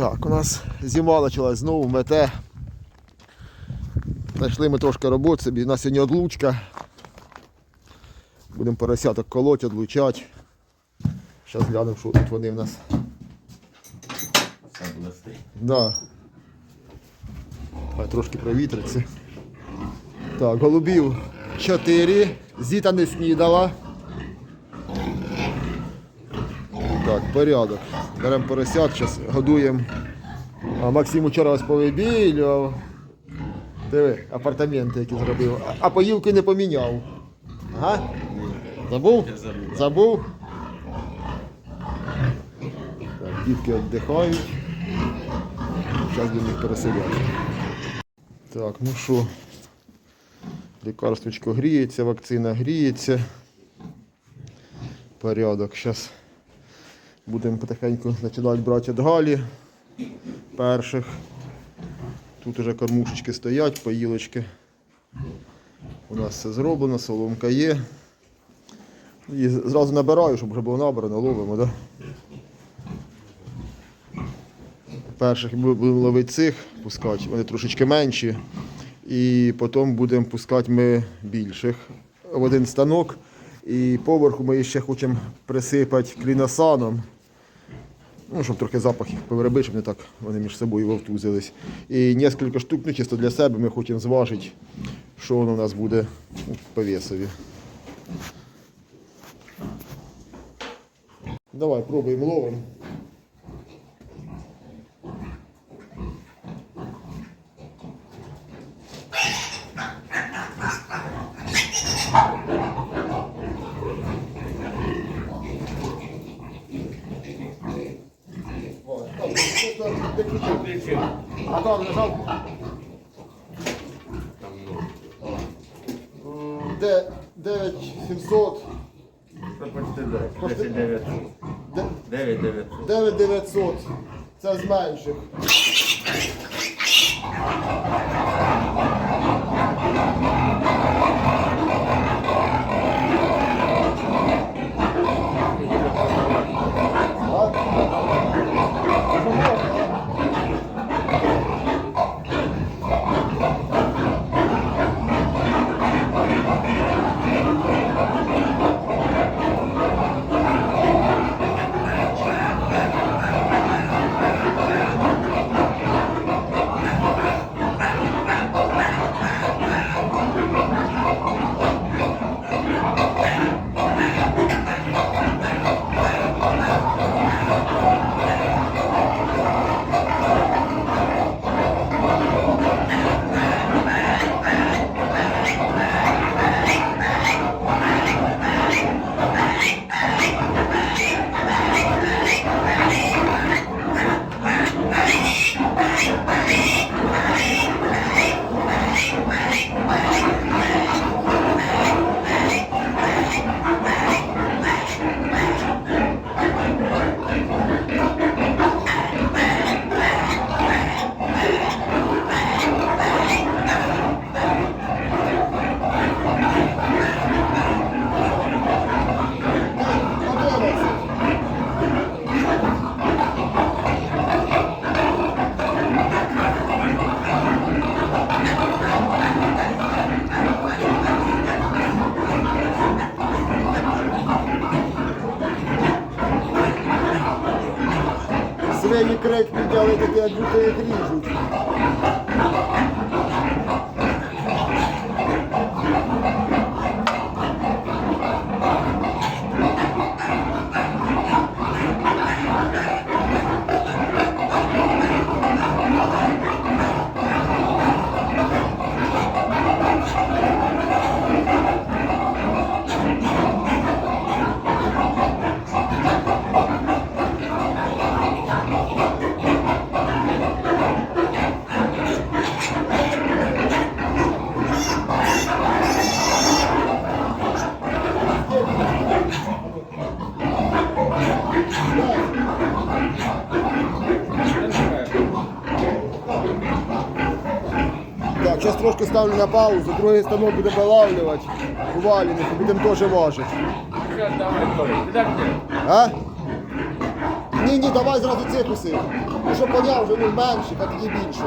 Так, у нас зима почалась знову, мете. Знайшли ми трошки роботи собі. У нас сьогодні одлучка. Будемо поросяток колоть, одлучати. Зараз глянемо, що тут вони в нас. Все. Да. Хай трошки провітриться. Так, голубів 4. Зіта не снідала. Так, порядок. Беремо поросят, зараз годуємо. А Максим вчора повибілював. Диви, апартаменти, які зробив. А- поїлки не поміняв. Ага? Забув? Забув. Так, дітки віддихають. Зараз будемо їх переселяти. Так, ну що, лікарствочко гріється, вакцина гріється. Порядок. Зараз будемо потихеньку починати брати від перших. Тут уже кормушечки стоять, поїлочки. У нас все зроблено, соломка є. І зразу набираю, щоб вже було набрано, ловимо. Да? Перших бу- будемо ловити цих, пускати, вони трошечки менші. І потім будемо пускати ми більших в один станок. І поверху ми ще хочемо присипати кліносаном. Ну, щоб трохи запах їх перебити, щоб не так вони між собою вовтузились. І кілька штук, ну, чисто для себе ми хочемо зважити, що воно у нас буде по весові. Давай, пробуємо ловимо. А там лежав? Де 9700, Це почти 9. Почти- 10 900. де- 9 900. 9900. Це з менших. Свині крик підняли таке, як будто їх ріжуть. Так, зараз трошки ставлю на паузу, другий станок буде вилавлювати. Увалювати, будемо теж важити. А? Ні, ні, давай зразу цих уси. Ну, що коня вже ну, менше, а тоді більше.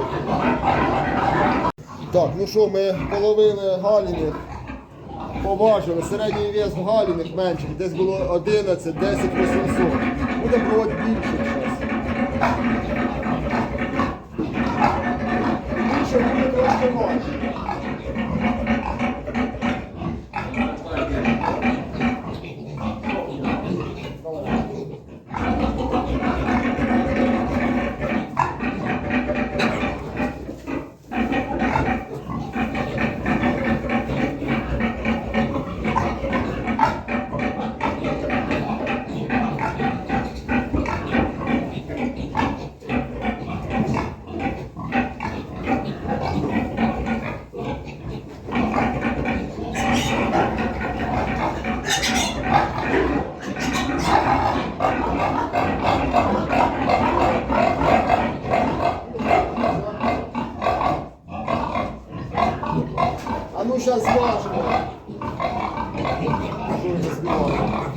Так, ну що, ми половили галіних, поважили, середній вес галіних менших, десь було 11, 10, 800. Будемо проводити більше зараз. Більше буде трошки менше. А ну зараз зважимо. Ви зважимо?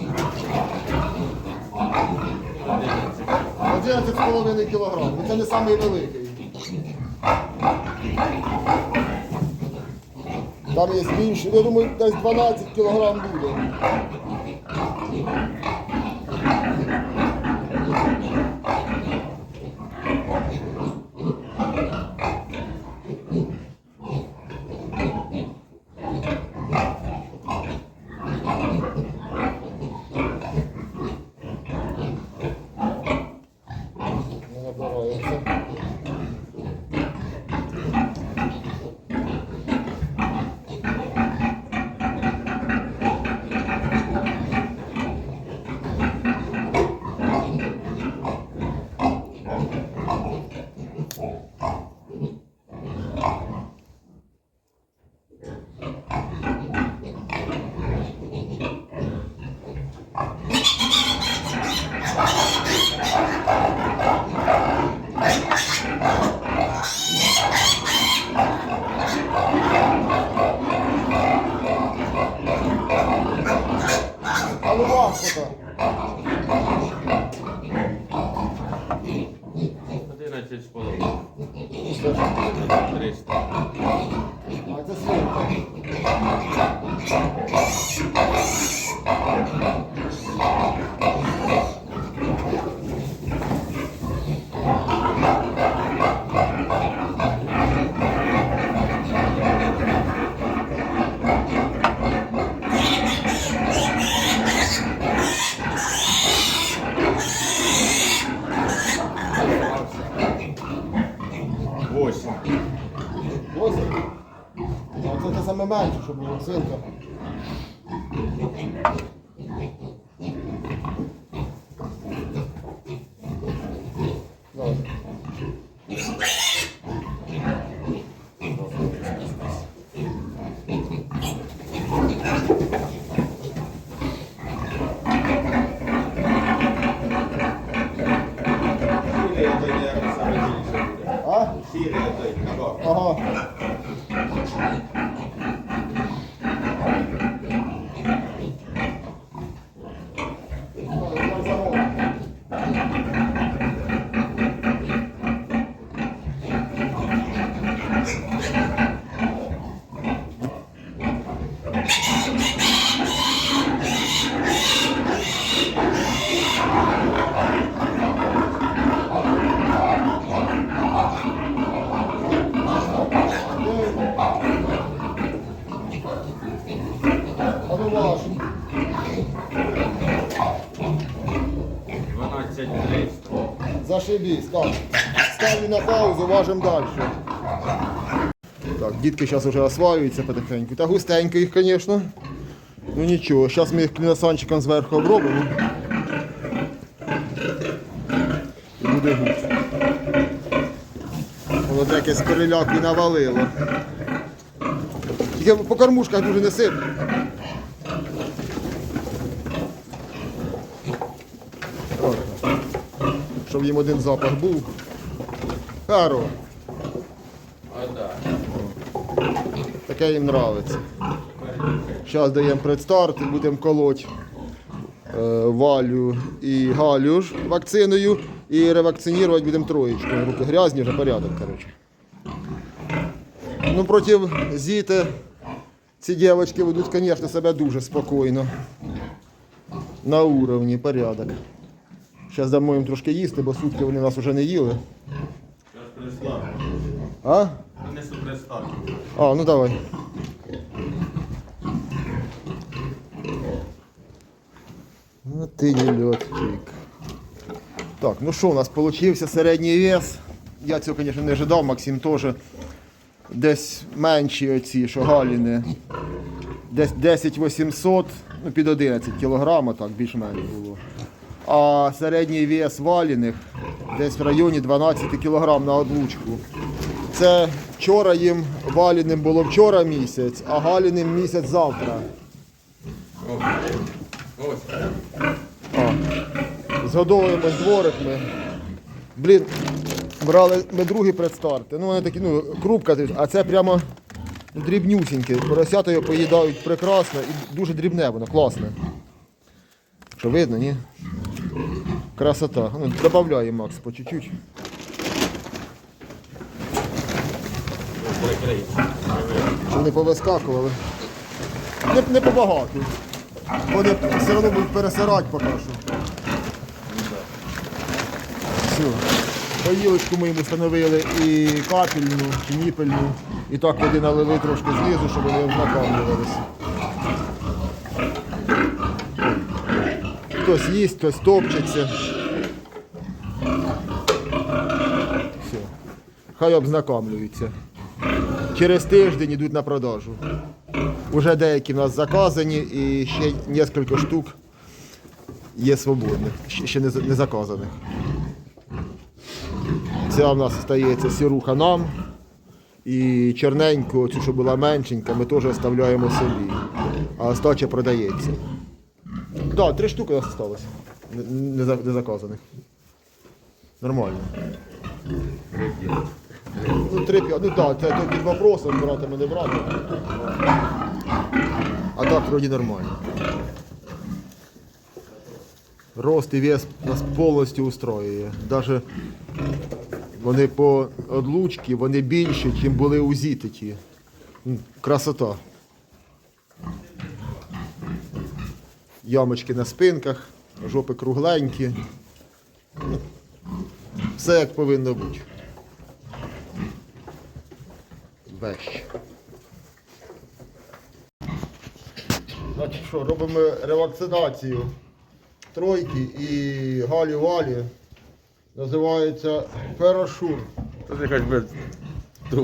11,5 кг. Це не самий великий. Там є більше, я думаю, десь 12 кг буде. Не набирається. А ну важко-то. 11 з половиною. Це ж- 300. А це свинка. Восемь. Ось. А це те саме менше, що було свинка. Зараз. Сірий той, наверное, саме більше буде. А? Сірий той, набор. Ага. А ну ваш. 12 300. Зашибись. Так. Ставлю на паузу, важимо далі. Так, дітки зараз вже осваюються потихеньку. Та густенько їх, звісно. Ну нічого, зараз ми їх кліносанчиком зверху обробимо. І буде густ. Воно таке з переляки навалило. Тільки по кормушках дуже не сип. Щоб їм один запах був. Харо. Таке їм нравиться. Зараз даємо предстарт і будемо колоть е, валю і галю ж вакциною І ревакцинувати будемо троєчку. Руки грязні, вже порядок, коротше. Ну, проти зіти ці дівчатки ведуть, звісно, себе дуже спокійно. На уровні, порядок. Зараз дамо їм трошки їсти, бо сутки вони нас вже не їли. А? Принесу приставку. А, ну давай. Ну ти не льотчик. Так, ну що у нас получився середній вес. Я цього, звісно, не ожидав, Максим теж. Десь менші оці, що галіни. Десь 10 800, ну під 11 кг, так, більш-менш було. А середній вес валіних десь в районі 12 кг на одлучку. Це вчора їм валіним було вчора місяць, а галіним місяць завтра. А. Дворик ми. Блін, брали ми другі предстарти. Ну вони такі, ну, крупка, а це прямо дрібнюсіньке. Поросята його поїдають прекрасно і дуже дрібне воно, класне. Що видно, ні? Красота. Ну, Макс по чуть-чуть. Щоб не повискакували. Не, не побагато. Вони все одно будуть пересирати поки що. Все. Поїлочку ми йому встановили і капельну, і ніпельну. І так води налили трошки знизу, щоб вони накамлювалися. Хтось їсть, хтось топчеться. Все. Хай обзнакомлюються. Через тиждень йдуть на продажу. Уже деякі в нас заказані і ще кілька штук є свободних, ще не заказаних. Ця в нас стається сіруха нам. І чорненьку, цю, що була меншенька, ми теж оставляємо собі. А остача продається. Да, три штуки у нас залишилось. Не, не, заказаних. Нормально. Ну, три п'ять. Ну так, це під вопросом, брати мене брати. А так вроді нормально. Рост і вес нас повністю устроює. Даже вони по одлучці, вони більші, ніж були у зітиті. Красота. Ямочки на спинках, жопи кругленькі. Ну, Все як повинно бути. Вещ. Значить що, робимо ревакцинацію тройки і галі-валі. Називається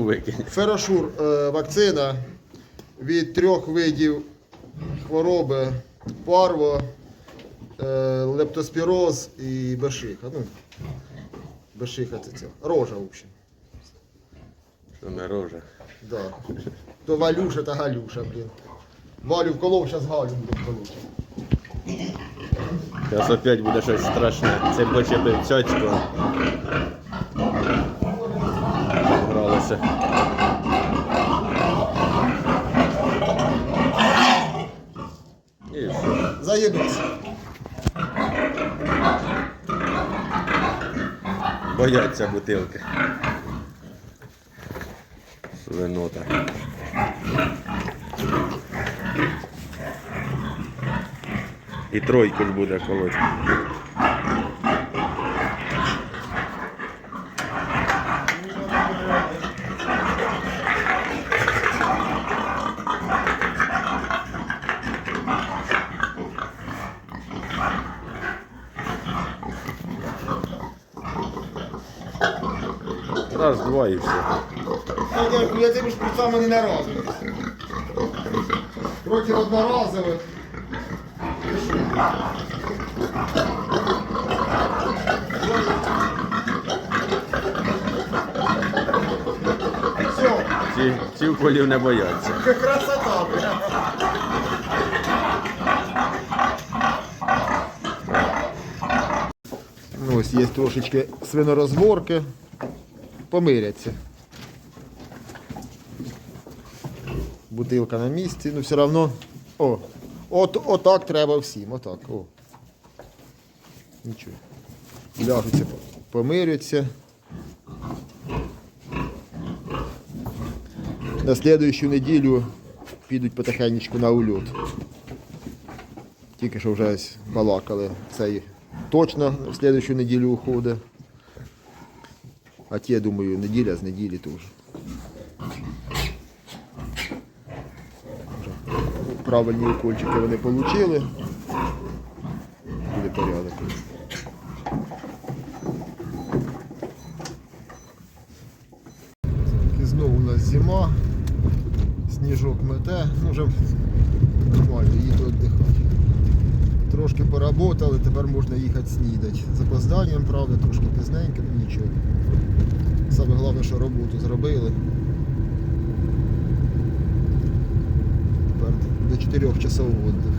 викинь. Ферошур е, вакцина від трьох видів хвороби парво, е, лептоспіроз і бешиха. Ну, бешиха це ця. Рожа, в общем. Що не рожа. Да. То Валюша та Галюша, блін. Валю вколов, зараз Галю буде вколоти. Зараз опять буде щось страшне. Це почепив цьочку. Гралося. І Заєбись. Бояться бутилки. Свинота. І тройку ж буде колоть. І все. Я, я цими шприцами не наразив. Проти одноразових. Все, Ці, ці уколів не бояться. красота, бля. Ну, ось є трошечки свинорозборки. Помиряться. Бутилка на місці, ну все одно. О, от, отак треба всім, отак. О. Нічого. Ляжуться. помиряться. На слідуючу неділю підуть потихеньку на ульот. Тільки що вже балакали. Цей точно в слідуючу неділю уходить. А ті, я думаю, неділя з неділі теж. Правильні укольчики вони отримали. Буде порядок. І знову у нас зима, сніжок мете, ну вже нормально, їду віддихати. Трошки поработали, тепер можна їхати снідати. З опозданням, правда, трошки пізненько, ну нічого. Саме головне, що роботу зробили. Тепер до 4 часов віддих.